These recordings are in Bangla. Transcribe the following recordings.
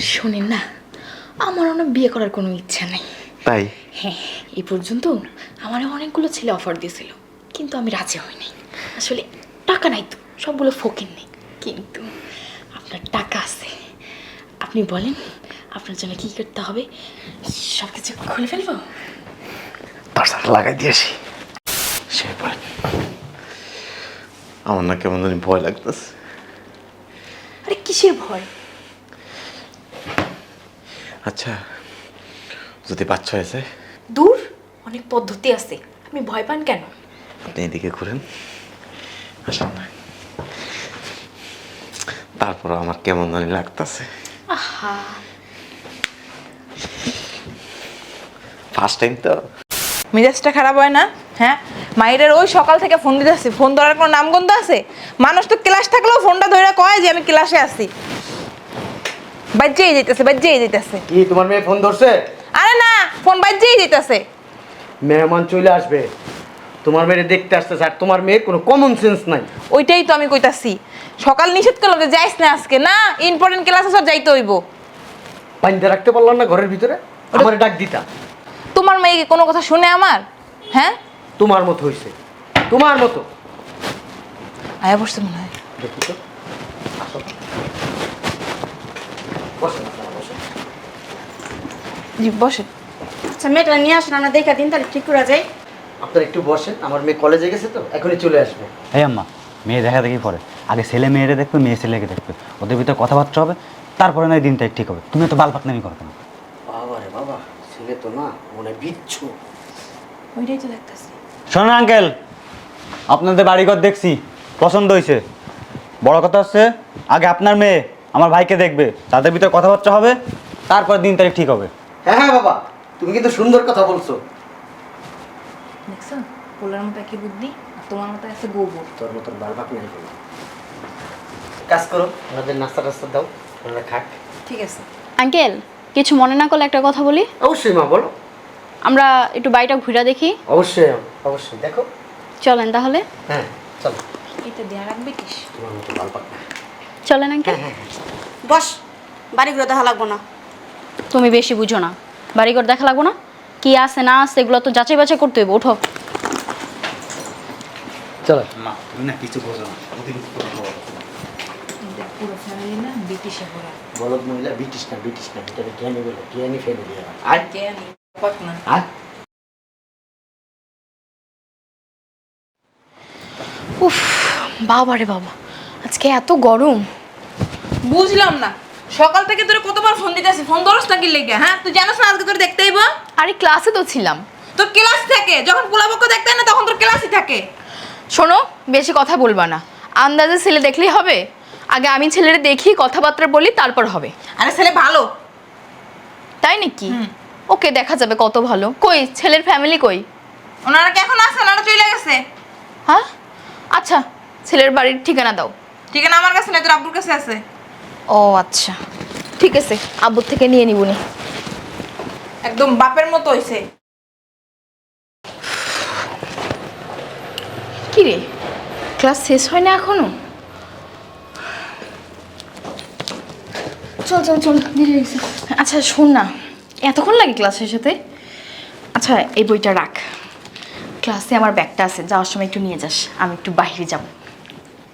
শোনেন না আমার অনেক বিয়ে করার কোনো ইচ্ছা নাই। তাই? হ্যাঁ এই পর্যন্ত আমার অনেকগুলো ছেলে অফার দিয়েছিল কিন্তু আমি রাজি হই নাই। আসলে টাকা নাই তো সবগুলো ফকির নেই। কিন্তু আপনার টাকা আছে আপনি বলেন আপনার জন্য কী করতে হবে সব কিছু খুলে ফেলব? লাগাই দিয়েছি সে আমার না কেমন জানি ভয় লাগতেছে। আরে কিসের ভয়? আচ্ছা যদি বাচ্চা হয়েছে? দূর অনেক পদ্ধতি আছে। আপনি ভয় পান কেন? আপনি এদিকে ঘুরেন। আসেন না। তারপর আমার কেমন জানি লাগতেছে। আহা। ফার্স্ট টাইম তো। মেজাজটা খারাপ হয় না? হ্যাঁ? মায়ের ওই সকাল থেকে ফোন দিতে দিতেছি। ফোন ধরার কোনো নামগন্ধ আছে? মানুষ তো ক্লাস থাকলেও ফোনটা ধরে কয় যে আমি ক্লাসে আছি? বাজ্যেই যেতেছে বাজ্যেই যেতেছে কি তোমার মেয়ে ফোন ধরছে? আরে না ফোন বাজ্যেই যেতেছে মেহমান চলে আসবে। তোমার মেয়ে দেখতে আসতেছে আর তোমার মেয়ের কোনো কমন সেন্স নাই। ওইটাই তো আমি কইতাছি। সকাল নিষেধ করলাম যে যাইস না আজকে। না ইম্পর্টেন্ট ক্লাস আছে যাইতে হইব। পানিতে রাখতে পারলাম না ঘরের ভিতরে? আমার ডাক দিতা। তোমার মেয়ে কি কোনো কথা শুনে আমার? হ্যাঁ? তোমার মতো হইছে। তোমার মতো। আয়া বসছে মনে হয়। দেখি তো আসো। বসো না, বসো। জি বসে আচ্ছা মেয়েটা নিয়ে আসুন আমরা দেখা দিন তাহলে ঠিক করা যায়। আপনারা একটু বসেন আমার মেয়ে কলেজে গেছে তো এখনই চলে আসবে। এই আম্মা মেয়ে দেখা দেখি পরে। আগে ছেলে মেয়েরে দেখবে মেয়ে ছেলেকে দেখবে। ওদের ভিতরে কথাবার্তা হবে তারপরে নয় দিনটা ঠিক হবে। তুমি তো বাল পাকনামি করবে না বাবা রে বাবা ছেলে তো না মনে বিচ্ছু। ওইটাই তো দেখতেছি। শোনো আঙ্কেল আপনাদের বাড়িঘর দেখছি পছন্দ হয়েছে বড় কথা হচ্ছে আগে আপনার মেয়ে আমার ভাইকে দেখবে তাদের ভিতরে কথাবার্তা হবে তারপর দিন তারিখ ঠিক হবে। হ্যাঁ হ্যাঁ বাবা তুমি কিন্তু সুন্দর কথা বলছো। দেখছ পোলার মতো একই বুদ্ধি আর তোমার মতো আছে গোবর তোর মতন নাই কাজ করো আমাদের নাস্তা টাস্তা দাও আমরা খাক। ঠিক আছে। আঙ্কেল কিছু মনে না করলে একটা কথা বলি? অবশ্যই মা বলো। আমরা একটু বাড়িটা ঘুরে দেখি। অবশ্যই অবশ্যই দেখো। চলেন তাহলে। হ্যাঁ চলো। এটা দেয়া রাখবে কিস তোমার মতো না। চলেন আঙ্কেল। বস বাড়িগুলো দেখা লাগবো না। তুমি বেশি বুঝো না। বাড়িঘর দেখা লাগবো না? কি আছে না আছে এগুলো তো যাচাই বাছাই করতে হইব ওঠো চলো। মা তুমি না কিছু বোঝো না পুরো ফ্যামিলি না ব্রিটিশে ভরা বলদ মহিলা ব্রিটিশ না ব্রিটিশ না এটা জ্ঞানী বলে জ্ঞানী ফ্যামিলি আর জ্ঞানী আর উফ বাবা রে বাবা আজকে এত গরম। বুঝলাম না সকাল থেকে তোর কতবার ফোন দিতেছি? ফোন ধরস না কি লেগে? হ্যাঁ তুই জানিস না আজকে তোর দেখতে হইব আরে ক্লাসে তো ছিলাম। তোর ক্লাস থাকে? যখন পোলাপক্ষ দেখতে হয় না তখন তোর ক্লাসই থাকে। শোনো বেশি কথা বলবা না। আন্দাজে ছেলে দেখলেই হবে। আগে আমি ছেলের দেখি কথাবার্তা বলি তারপর হবে। আরে ছেলে ভালো। তাই নাকি? ওকে দেখা যাবে কত ভালো। কই ছেলের ফ্যামিলি কই? ওনারা কি এখন আছে? ওনারা চলে গেছে? হ্যাঁ? আচ্ছা ছেলের বাড়ির ঠিকানা দাও। ঠিকানা আমার কাছে না তোর আব্বুর কাছে আছে। ও আচ্ছা। ঠিক আছে আব্বুর থেকে নিয়ে নিবনি একদম বাপের মতো হইছে। কি রে? ক্লাস শেষ হয় না এখনও? চল চল চল দেরি আচ্ছা শোন না এতক্ষণ লাগে ক্লাস শেষ হতে আচ্ছা এই বইটা রাখ। ক্লাসে আমার ব্যাগটা আছে যাওয়ার সময় একটু নিয়ে যাস আমি একটু বাইরে যাব।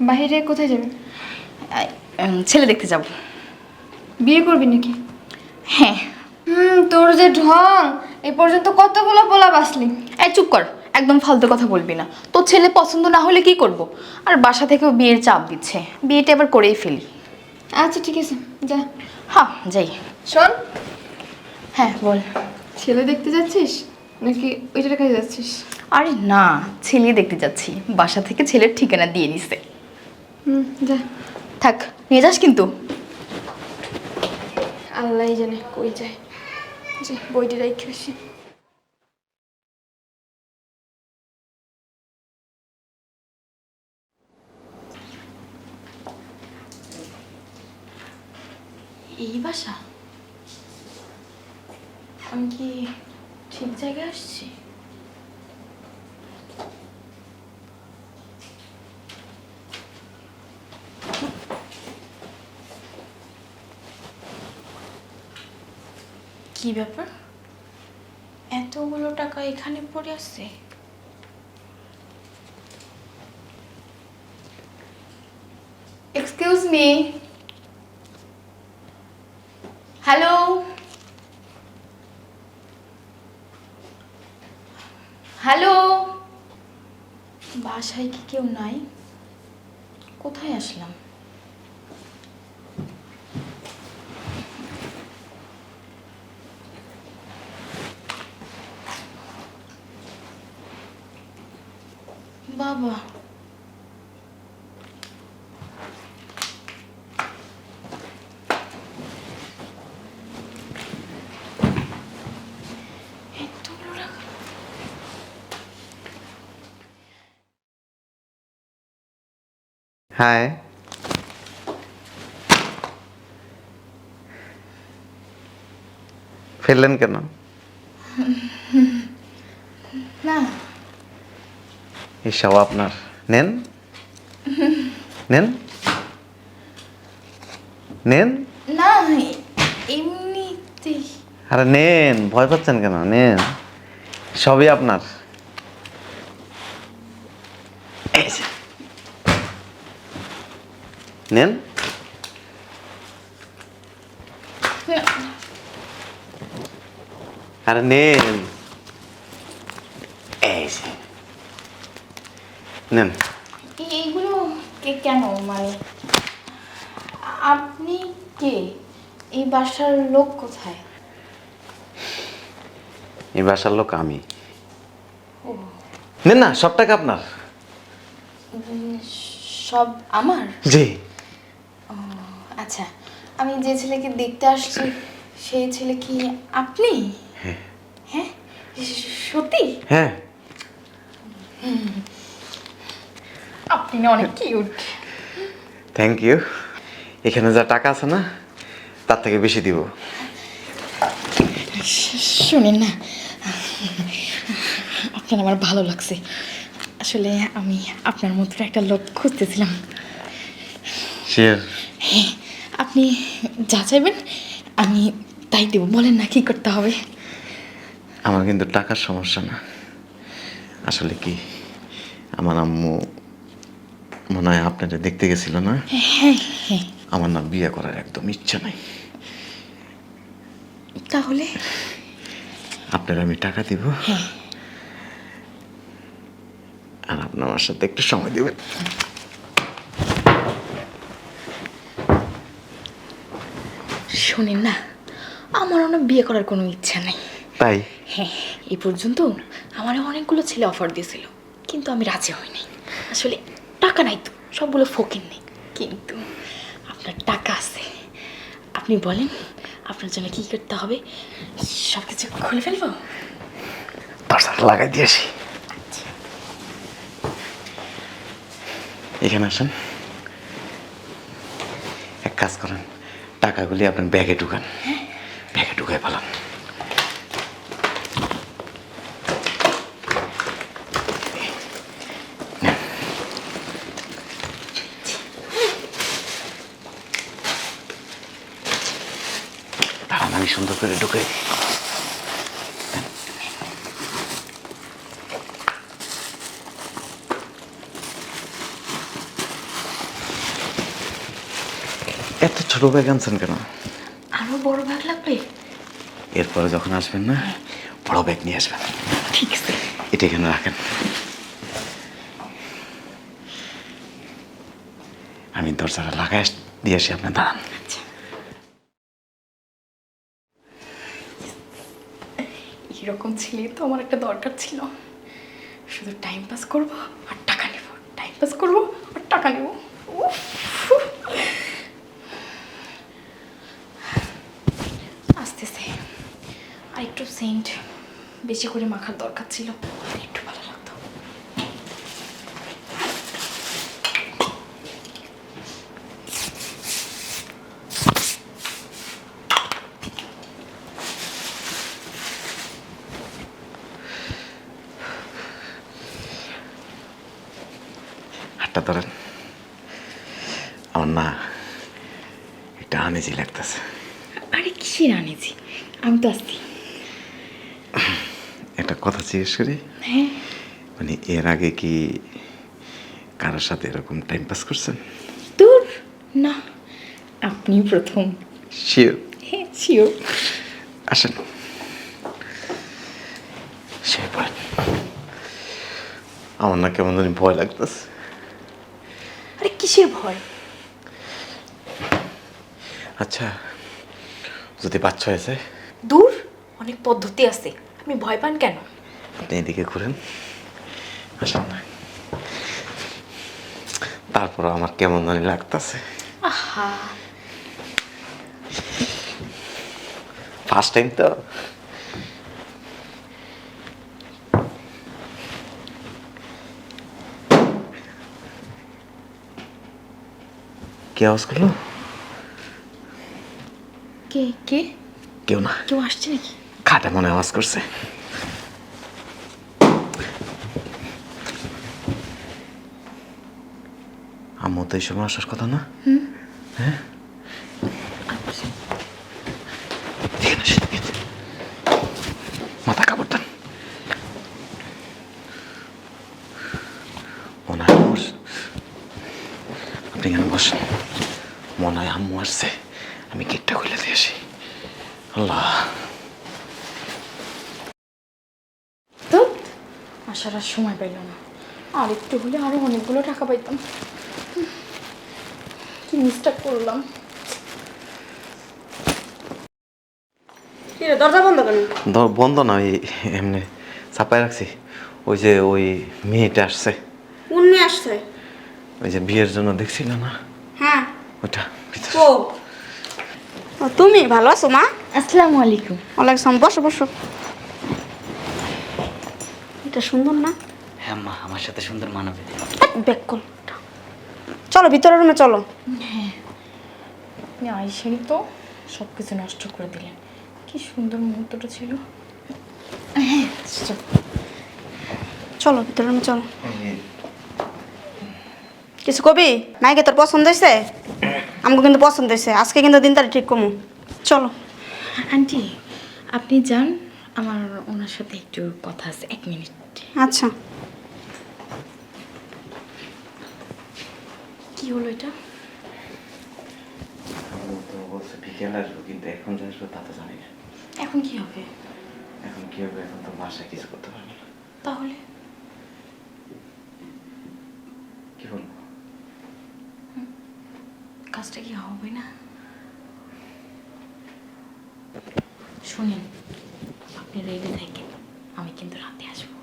বাইরে কোথায় যাবে? ছেলে দেখতে যাব। বিয়ে করবি নাকি? হ্যাঁ। হুম তোর যে ঢং এই পর্যন্ত কতগুলো পোলা বাসলি এই চুপ কর একদম ফালতু কথা বলবি না। তোর ছেলে পছন্দ না হলে কি করব? আর বাসা থেকেও বিয়ের চাপ দিচ্ছে। বিয়েটা এবার করেই ফেলি। আচ্ছা ঠিক আছে যা। হ্যাঁ যাই। শোন। হ্যাঁ বল। ছেলে দেখতে যাচ্ছিস? নাকি ওইটার কাছে যাচ্ছিস? আরে না ছেলে দেখতে যাচ্ছি। বাসা থেকে ছেলের ঠিকানা দিয়ে দিছে হুম যা। থাক। নিয়ে যাস কিন্তু। আল্লাহ জানে কই যায়। যে বইটি রেখে আসি। এই বাসা? আমি কি ঠিক জায়গায় আসছি? কি ব্যাপার? এতগুলো টাকা এখানে পড়ে আছে? এক্সকিউজ মি হ্যালো হ্যালো বাসায় কি কেউ নাই? কোথায় আসলাম? বাবা এতগুলো টাকা হাই ফেললেন কেন না এসব আপনার। নেন। নেন। নেন। না এমনিতেই। আরে নেন ভয় পাচ্ছেন কেন? নেন। সবই আপনার। নেন। আরে নেন এই যে। নেন। এইগুলো কে কেন মানে? আপনি কে? এই বাসার লোক কোথায়? এই বাসার লোক আমি। নেন না সব টাকা আপনার। সব আমার? জি। আচ্ছা আমি যে ছেলেকে দেখতে আসছি সেই ছেলে কি আপনি? হ্যাঁ। স- সত্যি? হ্যাঁ। আপনি না অনেক কিউট থ্যাংক ইউ এখানে যা টাকা আছে না তার থেকে বেশি দিব। শুনেন না। আপনার আমার ভালো লাগছে। আসলে আমি আপনার মতো একটা লোক খুঁজতেছিলাম। শিয়ার হ্যাঁ আপনি যা চাইবেন আমি তাই দেবো। বলেন না কি করতে হবে। আমার কিন্তু টাকার সমস্যা না। আসলে কি? আমার আম্মু মনে হয় আপনারা দেখতে গেছিল না? হ্যাঁ হ্যাঁ আমার না বিয়ে করার একদম ইচ্ছা নাই। তাহলে? আপনার আমি টাকা দিব। হ্যাঁ। আর আপনার আমার সাথে একটু সময় দেবেন। শোনেন না আমার অনেক বিয়ে করার কোনো ইচ্ছা নাই। তাই? হ্যাঁ এই পর্যন্ত আমার অনেকগুলো ছেলে অফার দিয়েছিল কিন্তু আমি রাজি হইনি আসলে টাকা নাই তো সবগুলো ফকির নেই। কিন্তু আপনার টাকা আছে। আপনি বলেন আপনার জন্য কি করতে হবে সব কিছু খুলে ফেলব? দরজাটা লাগাই দিয়েছি এখানে আসেন। এক কাজ করেন টাকাগুলি আপনার ব্যাগে ঢুকান। ব্যাগে ঢুকাই পালান দাঁড়ান আমি সুন্দর করে দিই এত ছোট ব্যাগ আনছেন কেন? আরও বড় ভাগ লাগবে? এরপরে যখন আসবেন না বড় ব্যাগ নিয়ে আসবেন। ঠিক আছে। এটা এখানে রাখেন। আমি দরজাটা লাগাই দিয়ে আসি আপনি দাঁড়ান। এরকম ছেলে তো আমার একটা দরকার ছিল। শুধু টাইম পাস করব আর টাকা নেব। টাইম পাস করব আর টাকা নেব। আস্তে আস্তে আর একটু সেন্ট বেশি করে মাখার দরকার ছিল। একটু ভালো লাগতো হাতটা ধরেন। আমার না একটা আনেজি লাগতেছে। আরে কিসের আনেছি আমি তো আসছি একটা কথা জিজ্ঞেস করি? হ্যাঁ। মানে এর আগে কি কারোর সাথে এরকম টাইম পাস করছেন? দূর না। আপনি প্রথম। শিওর হ্যাঁ শিওর আসেন। আমার না কেমন জানি ভয় লাগতেছে। ভয় আচ্ছা যদি বাচ্চা হয়েছে দূর অনেক পদ্ধতি আছে। আপনি ভয় পান কেন? আপনি এদিকে ঘুরেন। আসেন না। তারপর আমার কেমন জানি লাগতেছে। আহা। ফার্স্ট টাইম তো। কে আওয়াজ করল? কে কে? কেউ না। কেউ আসছে নাকি? খাটে মনে আওয়াজ করছে। আম্মু তো এই সময় আসার কথা না? হ্যাঁ এখানে আসেন, এখানে। মাথা কাপড় দেন মনে হয় আম্মু আস- আপনি এখানে বসেন মনে হয় আম্মু আসছে আমি গেটটা খুলে দিয়ে আসি আল্লাহ তো আসার আর সময় পাইল না। আর একটু হলে আরও অনেকগুলো টাকা পাইতাম। কি মিসটা করলাম। কি রে দরজা বন্ধ কেন? বন্ধ না ওই এমনি চাপায় রাখছি। ওই যে ওই মেয়েটা আসছে। কোন নিয়ে আসছে? ওই যে বিয়ের জন্য দেখছিল না? হ্যাঁ। ওটা ও। ও, তুমি ভালো আছো মা? আসসালামু আলাইকুম। ওয়ালাইকুম বসো বসো। এটা সুন্দর না? হ্যাঁ মা আমার সাথে সুন্দর মানাবে। ব্যাক কল চলো ভিতরের রুমে চলো। হ্যাঁ। আপনি আইসেই তো সব কিছু নষ্ট করে দিলেন। কি সুন্দর মুহূর্তটা ছিল। হ্যাঁ চলো। ভিতরের রুমে চলো। কিছু কবি? নাইকে তোর পছন্দ হয়েছে? আমাকে কিন্তু পছন্দ হয়েছে। আজকে কিন্তু দিন তারিখ ঠিক কমু চলো। আন্টি আপনি যান। আমার ওনার সাথে একটু কথা আছে এক মিনিট। আচ্ছা। কি হলো এটা? তো বলছে বিকেলে আসব কিন্তু এখন যে আসব তা তো জানি না। এখন কি হবে? এখন কি হবে এখন তো বাসায় কিছু করতে পারব না। তাহলে? কি বলব? কাজটা কি হবে না? শুনেন আপনি রেডি থাকেন আমি কিন্তু রাতে আসব।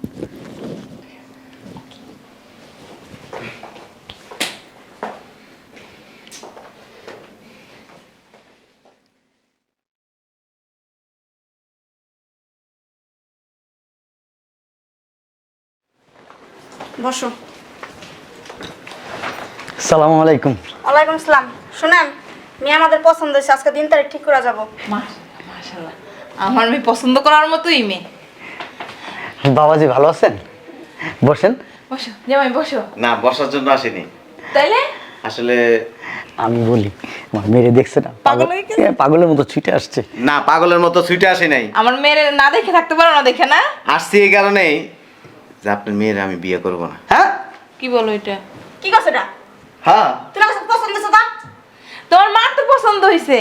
বসো। সালামু আলাইকুম। ওয়ালাইকুম আসসালাম। শুনেন মেয়ে আমাদের পছন্দ হয়েছে আজকে দিন তারিখ ঠিক করে যাব। মাশাল্লাহ আমার মেয়ে পছন্দ করার মতোই মেয়ে। বাবাজি ভালো আছেন? বসেন। বসো জামাই বসো। না বসার জন্য আসেনি। তাইলে? আসলে আমি বলি আমার মেরে দেখছে না পাগল পাগলের মতো ছুটে আসছে। না পাগলের মতো ছুটে আসে নাই। আমার মেয়ের না দেখে থাকতে পারো না দেখে না? আসছি এই কারণেই যে আপনার মেয়ের আমি বিয়ে করব না। হ্যাঁ? কি বলো এটা? কি করছে এটা? হ্যাঁ। তোমার কাছে পছন্দ হয়েছে তা? তোমার মা তো পছন্দ হয়েছে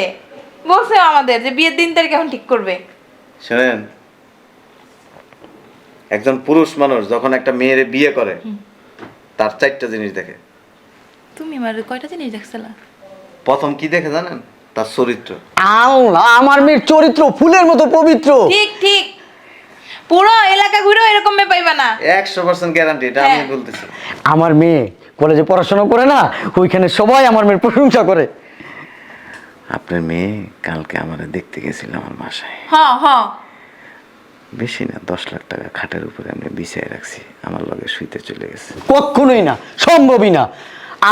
বলছে আমাদের যে বিয়ের দিন তারিখ এখন ঠিক করবে। শোনেন একজন পুরুষ মানুষ যখন একটা মেয়ের বিয়ে করে তার চারটা জিনিস দেখে। তুমি আমার কয়টা জিনিস দেখছিলা? প্রথম কি দেখে জানেন? তার চরিত্র। আল্লাহ আমার মেয়ের চরিত্র ফুলের মতো পবিত্র। ঠিক ঠিক। পুরো এলাকা ঘুরেও এরকম মেয়ে পাইবা না। একশো পার্সেন্ট গ্যারান্টি এটা আমি হ্যাঁ। বলতেছি। আমার মেয়ে কলেজে পড়াশোনা করে না ওইখানে সবাই আমার মেয়ের প্রশংসা করে। আপনার মেয়ে কালকে আমার দেখতে গেছিল আমার বাসায়। হ্যাঁ হ্যাঁ বেশি না দশ লাখ টাকা খাটের উপরে আমি বিছিয়ে রাখছি আমার লগে শুইতে চলে গেছে। কখনোই না সম্ভবই না।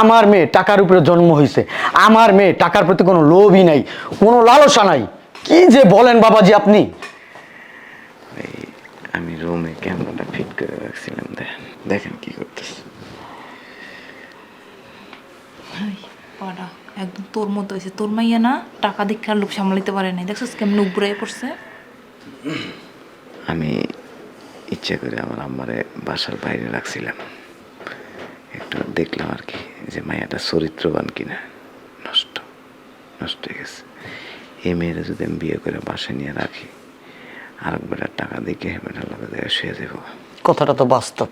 আমার মেয়ে টাকার উপরে জন্ম হয়েছে আমার মেয়ে টাকার প্রতি কোনো লোভই নাই কোনো লালসা নাই। কি যে বলেন বাবাজি আপনি? এই আমি রুমে ক্যামেরাটা ফিট করে রাখছিলাম দেখেন দেখেন কি করতেছে। পাড়া একদম তোর মতো হয়েছে তোর মাইয়া না টাকা দেখে আর লোক সামলাইতে পারে নাই। দেখছিস কেমন উপরে পড়ছে? আমি ইচ্ছা করে আমার আম্মারে বাসার বাইরে রাখছিলাম। একটু দেখলাম আর কি যে মায়াটা চরিত্রবান কিনা। নষ্ট নষ্ট হয়ে গেছে। এই মেয়েরা যদি আমি বিয়ে করে বাসায় নিয়ে রাখি আর বেটার টাকা দেখে বেটার লোকে দেখে শুয়ে দেবো কথাটা তো বাস্তব।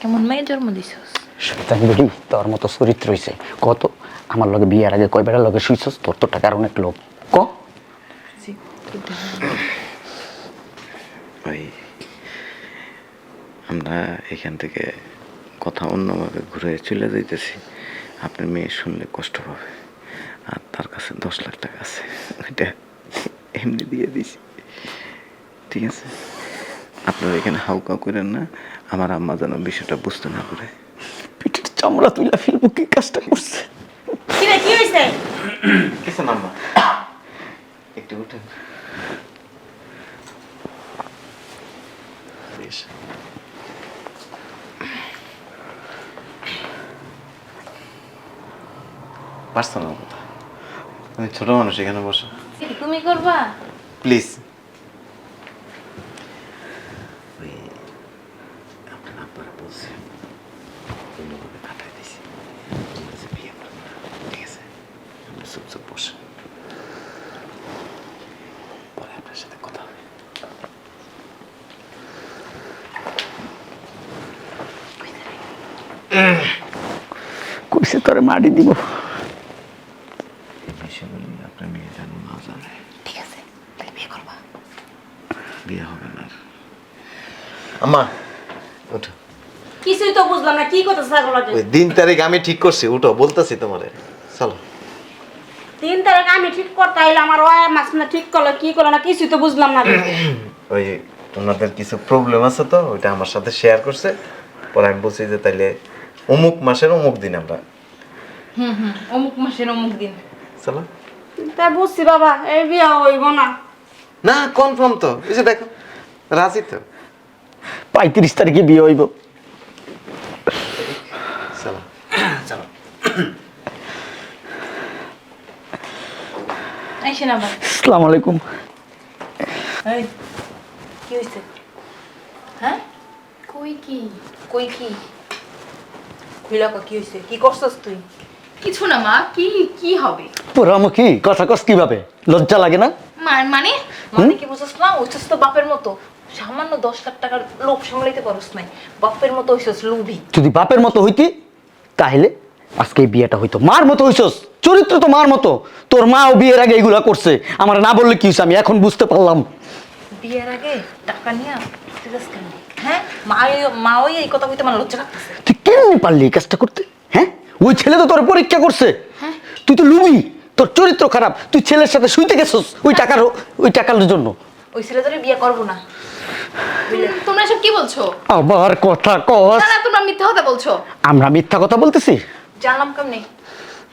কেমন মেয়ে জন্ম দিছিস? শয়তান বেরি তোর মতো চরিত্র হইছে। কত আমার লগে বিয়ের আগে কয় বেড়ার লগে শুইছস? তোর তো টাকার অনেক লোভ। ক? ওই আমরা এখান থেকে কথা অন্যভাবে ঘুরে চলে যাইতেছি। আপনার মেয়ে শুনলে কষ্ট পাবে। আর তার কাছে দশ লাখ টাকা আছে। ওইটা এমনি দিয়ে দিছি। ঠিক আছে? আপনারা এখানে হাউকা করেন না। আমার আম্মা যেন বিষয়টা বুঝতে না পারে। পিঠের চামড়া তুইলা ফেলব কি কাজটা করছে? কি রে হয়েছে কিছু একটু উঠেন। পার্সোনাল কথা। আমি ছোট মানুষ এখানে বসো। তুমি করবা? প্লিজ ওই আপনার আব্বারা বলছে অন্যভাবে কাটাই দিছি বলছে বিয়ে করব না ঠিক আছে আপনি চুপচাপ বসেন পরে আপনার সাথে কথা হবে কইছে তোরে মারি দিব। এই বিষয়গুলি আপনার মেয়ে যেন না জানে। ঠিক আছে তাহলে বিয়ে করবা। বিয়ে হবে না আম্মা ওঠো। কিছুই তো বুঝলাম না কি কথা ছাগল ওই দিন তারিখ আমি ঠিক করছি উঠো বলতেছি তোমারে। চলো। তিন তারিখ আমি ঠিক করতে আইলাম আমার ওয়া মাছ না ঠিক করল কি করল না কিছুই তো বুঝলাম না। ওই ওনাদের কিছু প্রবলেম আছে তো ওইটা আমার সাথে শেয়ার করছে। পরে আমি বলছি যে তাইলে অমুক মাসের অমুক দিন আমরা হুম হুম। অমুক মাসের অমুক দিন। চলো তা বুঝছি বাবা এই বিয়া হইব না। না কনফার্ম তো। এই যে দেখো রাজি তো। পঁয়ত্রিশ তারিখে বিয়ে হইব। চলো আইসেন আসসালামু আলাইকুম। এই কি হয়েছে হ্যাঁ? কই কি? কই কি? খুইলা ক, কি হয়েছে কি করছস তুই? কিছু না মা। কি কি হবে? পোড়ামুখী কথা কস কীভাবে? লজ্জা লাগে না? মা- মানে? মানে কি বুঝছস না হইছস তো বাপের মতো। সামান্য দশ লাখ টাকার লোভ সামলাইতে পারস নাই। বাপের মতো হইছস লুভি। যদি বাপের মতো হইতি তাহলে আজকে এই বিয়েটা হইতো। মার মতো হইছস চরিত্র তো মার মতো। তোর মাও বিয়ের আগে এগুলা করছে। আমার না বললে কি হইছে আমি এখন বুঝতে পারলাম। বিয়ের আগে টাকা নিয়া তুই যাস কেন? হ্যাঁ? মা মা ওই এই কথা কইতে আমার লজ্জা লাগতেছে। তুই কেমনি পারলি এই কাজটা করতে? হ্যাঁ? ওই ছেলে তো তোর পরীক্ষা করছে। তুই তো লুবি। তোর চরিত্র খারাপ। তুই ছেলের সাথে শুইতে গেছস ওই টাকার ওই টাকার জন্য। ওই ছেলে তোরে বিয়ে করব না। তোমরা এসব কি বলছো? আবার কথা কস। না না তোমরা মিথ্যা কথা বলছো। আমরা মিথ্যা কথা বলতেছি? জানলাম কেমনি?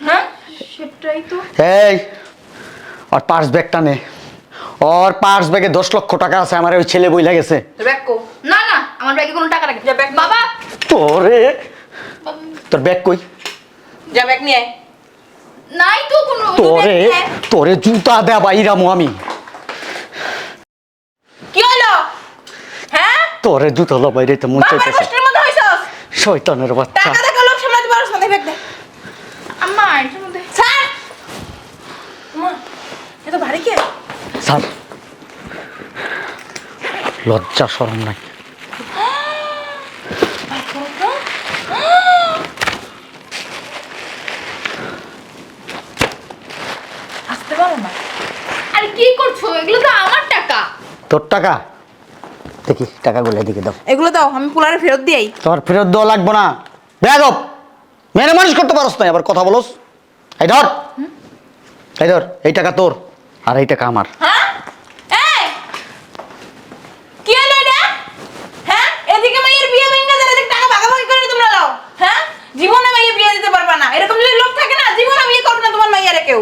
হ্যাঁ সেটাই তো। এই ওর পার্স ব্যাগটা নে। ওর পার্স ব্যাগে দশ লক্ষ টাকা আছে আমার ওই ছেলে বই গেছে। ব্যাগ কো। না না আমার ব্যাগে কোনো টাকা রাখি যা ব্যাগ বাবা! তোরে তোর ব্যাগ কই? যা ব্যাগ নিয়ে আয়। নাই তো কোনো তোরে তোরে জুতা দেয়া বাইরামো আমি। কি হলো? হ্যাঁ? তোরে জুতা লো বাইরে তো মন চাইতেছে হইছস? শয়তানের বাচ্চা। টাকা টাকা লোভ সামলাতে পারস না দেখ দেখ আম্মা এটার মধ্যে। স্যার মা এত ভারী কে স্যার লজ্জা শরম নাই। কি করছ? এগুলো তো আমার টাকা। তোর টাকা? দেখি টাকাগুলো এদিকে দাও। এগুলো দাও আমি পুলারে ফেরত দিই তোর ফেরত দেওয়া লাগবে না। বেগব মেরে মানুষ করতে পারস না আবার কথা বলস। এই ধর। এই ধর এই টাকা তোর আর এই টাকা আমার। হ্যাঁ? হ্যাঁ? হ্যাঁ? জীবনে মাইয়ে বিয়ে দিতে পারবা না। এরকম যদি লোক থাকে না জীবনে বিয়ে করবে না তোমার মাইয়ারে কেউ।